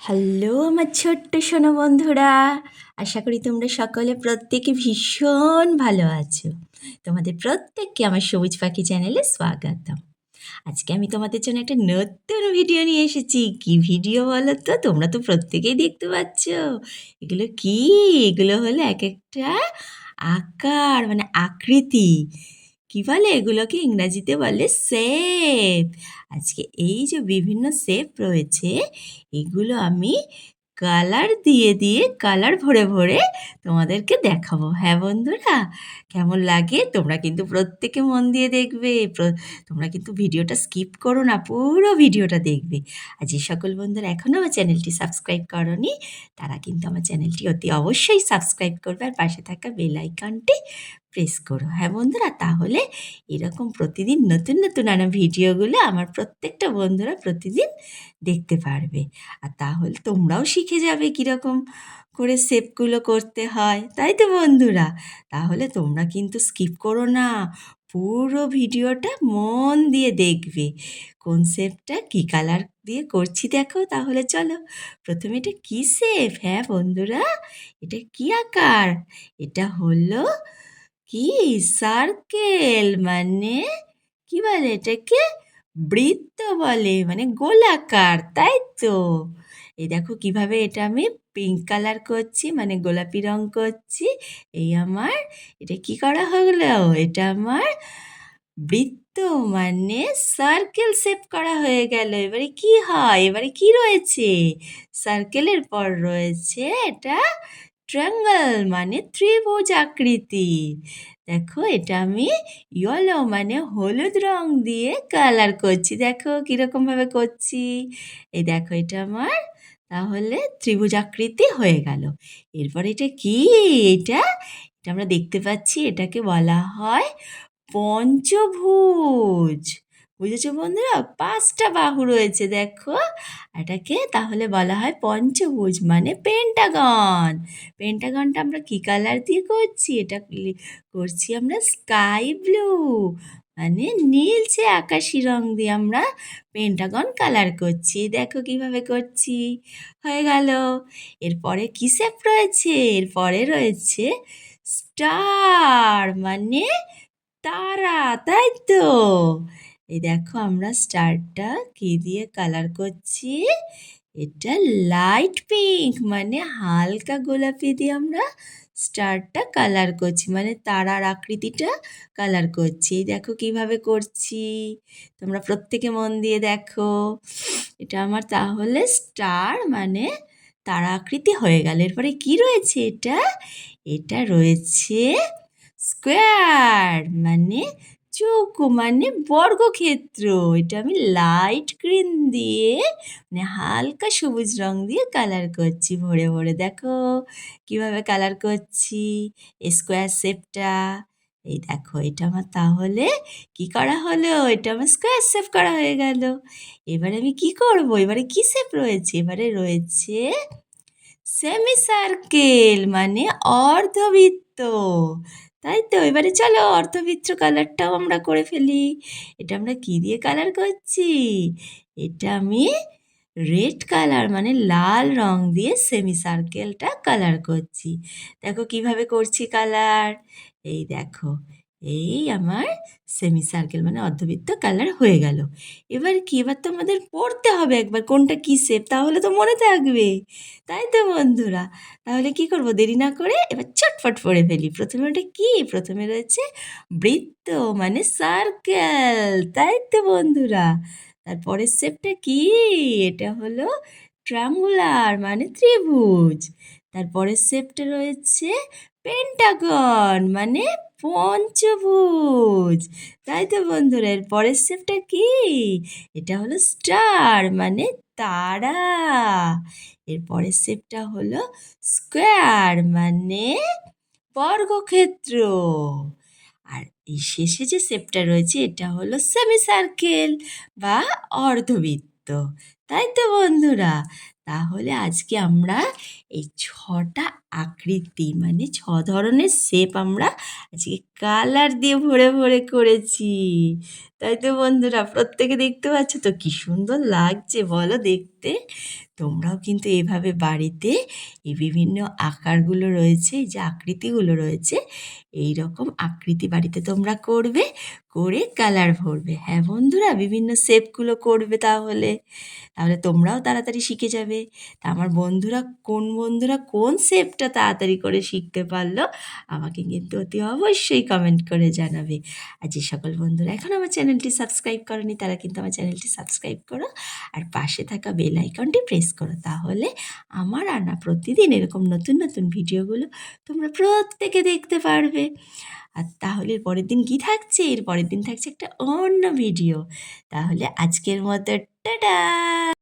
Hello, আমার ছোট্ট সোনা বন্ধুরা। আশা করি তোমরা সকলে প্রত্যেকে ভীষণ ভালো আছো। তোমাদের প্রত্যেককে আমার সবুজ পাখি চ্যানেলে স্বাগতম। আজকে আমি তোমাদের জন্য একটা নতুন ভিডিও নিয়ে এসেছি। কি ভিডিও বলো তো তোমরা তো প্রত্যেকেই দেখতে পাচ্ছ। এগুলো কি? এগুলো হলো এক একটা আকার মানে আকৃতি। কি বলে? এগুলোকে ইংরাজিতে বলে শেপ আজকে এই যে বিভিন্ন শেপ রয়েছে, এগুলো আমি কালার দিয়ে দিয়ে কালার ভরে ভরে তোমাদেরকে দেখাবো। হ্যাঁ বন্ধুরা, কেমন লাগে? তোমরা কিন্তু প্রত্যেকে মন দিয়ে দেখবে। তোমরা কিন্তু ভিডিওটা স্কিপ করো না, পুরো ভিডিওটা দেখবে। আর যে সকল বন্ধুরা এখনও আমার চ্যানেলটি সাবস্ক্রাইব করনি, তারা কিন্তু আমার চ্যানেলটি অতি অবশ্যই সাবস্ক্রাইব করবে আর পাশে থাকা বেল আইকনটি প্রেস করো। হ্যাঁ বন্ধুরা, তাহলে এরকম প্রতিদিন নতুন নতুন নানা ভিডিওগুলো আমার প্রত্যেকটা বন্ধুরা প্রতিদিন দেখতে পারবে। আর তাহলে তোমরাও শিখে যাবে কীরকম করে শেপগুলো করতে হয়, তাই তো বন্ধুরা? তাহলে তোমরা কিন্তু স্কিপ করো না, পুরো ভিডিওটা মন দিয়ে দেখবে। কোন শেপটা কী কালার দিয়ে করছি দেখো, তাহলে চলো। প্রথমে এটা কী শেপ হ্যাঁ বন্ধুরা, এটা কী আকার? এটা হলো কি সার্কেল মানে কি বলে এটাকে? বৃত্ত বলে মানে গোলাকার, তাই তো? এই দেখো কীভাবে এটা আমি পিঙ্ক কালার করছি মানে গোলাপি রং করছি। এই আমার, এটা কি করা হলো? এটা আমার বৃত্ত মানে সার্কেল শেপ করা হয়ে গেল। এবারে কি হয়? এবারে কি রয়েছে? সার্কেলের পর রয়েছে এটা ট্রায়াঙ্গল মানে ত্রিভুজ আকৃতি। দেখো, এটা আমি ইয়েলো মানে হলুদ রং দিয়ে কালার করছি। দেখো, কীরকমভাবে করছি। এই দেখো, এটা আমার তাহলে ত্রিভুজ আকৃতি হয়ে গেল। এরপর এটা কি? এটা এটা আমরা দেখতে পাচ্ছি, এটাকে বলা হয় পঞ্চভুজ। বুঝেছ বন্ধুরা, পাঁচটা বাহু রয়েছে দেখো। এটাকে তাহলে বলা হয় পঞ্চভুজ মানে পেন্টাগন পেন্টাগনটা আমরা কী কালার দিয়ে করছি? এটা করছি আমরা স্কাই ব্লু মানে নীলছে আকাশি রং দিয়ে আমরা পেন্টাগন কালার করছি। দেখো কীভাবে করছি। হয়ে গেল। এরপরে কী শেপ রয়েছে? এরপরে রয়েছে স্টার মানে তারা, তাই তো? এই দেখো আমরা স্টারটা কি দিয়ে কালার করছি? এটা লাইট পিঙ্ক মানে হালকা গোলাপি দিয়ে আমরা স্টারটা কালার করছি মানে তারার আকৃতিটা কালার করছি। এই দেখো কীভাবে করছি? তোমরা প্রত্যেকে মন দিয়ে দেখো। এটা আমার তাহলে স্টার মানে তারা আকৃতি হয়ে গেল। এরপরে কি রয়েছে এটা? এটা রয়েছে স্কোয়ার মানে চৌকো মানে বর্গক্ষেত্র। এটা আমি লাইট গ্রিন দিয়ে মানে হালকা সবুজ রং দিয়ে কালার করছি ভরে ভরে। দেখো কীভাবে কালার করছি স্কোয়ার শেপটা এই দেখো, এটা আমার তাহলে কি করা হলো? এটা আমার স্কোয়ার শেপ করা হয়ে গেল। এবারে আমি কি করব? এবারে কি শেপ রয়েছে? এবারে রয়েছে সেমি সার্কেল মানে অর্ধবৃত্ত। তাই তো, এবারে চলো অর্থবিত্র কালারটাও আমরা করে ফেলি। এটা আমরা কি দিয়ে কালার করছি? এটা আমি রেড কালার মানে লাল রং দিয়ে সেমি সার্কেলটা কালার করছি। দেখো কীভাবে করছি কালার এই দেখো। এই আমার সেমি সার্কেল মানে অর্ধবৃত্ত কালার হয়ে গেল। এবার কি? এবার তো আমাদের পড়তে হবে একবার, কোনটা কী শেপ তাহলে তো মনে থাকবে। তাই তো বন্ধুরা, তাহলে কি করব? দেরি না করে এবার চটফট পড়ে ফেলি। প্রথমে ওটা কি? প্রথমে রয়েছে বৃত্ত মানে সার্কেল তাই তো বন্ধুরা তারপরের শেপটা কি? এটা হলো ট্রাঙ্গুলার মানে ত্রিভুজ। তারপরের শেপটা রয়েছে পেন্টাগন মানে পঞ্চভুজ। তাই তো বন্ধুরা এর পরের শেপটা কি? এটা হলো স্টার মানে তারা। এর পরের শেপটা হলো স্কোয়ার মানে বর্গক্ষেত্র। আর এই শেষে যে শেপটা রয়েছে, এটা হলো সেমি সার্কেল বা অর্ধবৃত্ত। তাই তো বন্ধুরা তাহলে আজকে আমরা এই ছটা আকৃতি মানে ছ ধরনের শেপ আমরা আজকে কালার দিয়ে ভরে ভরে করেছি। তাই তো বন্ধুরা, প্রত্যেকে দেখতে পাচ্ছ তো কি সুন্দর লাগছে, বলো দেখতে। তোমরাও কিন্তু এভাবে বাড়িতে এই বিভিন্ন আকারগুলো রয়েছে যে আকৃতিগুলো রয়েছে এই রকম আকৃতি বাড়িতে তোমরা করবে, করে কালার ভরবে। হ্যাঁ বন্ধুরা, বিভিন্ন শেপগুলো করবে তাহলে। তাহলে তোমরাও তাড়াতাড়ি শিখে যাবে। তা আমার বন্ধুরা, কোন বন্ধুরা কোন শেপটা তাড়াতাড়ি করে শিখতে পারল, আমাকে কিন্তু অতি অবশ্যই কমেন্ট করে জানাবে। আর যে সকল বন্ধুরা এখন আমার চ্যানেলটি সাবস্ক্রাইব করনি, তারা কিন্তু আমার চ্যানেলটি সাবস্ক্রাইব করো। আর পাশে থাকা বেল আইকনটি প্রেস করো। তাহলে আমার আনা প্রতিদিন এরকম নতুন নতুন ভিডিওগুলো তোমরা প্রত্যেকে দেখতে পারবে। আর তাহলে এর পরের দিন কী থাকছে? এর পরের দিন থাকছে একটা অন্য ভিডিও তাহলে আজকের মতো, টাটা!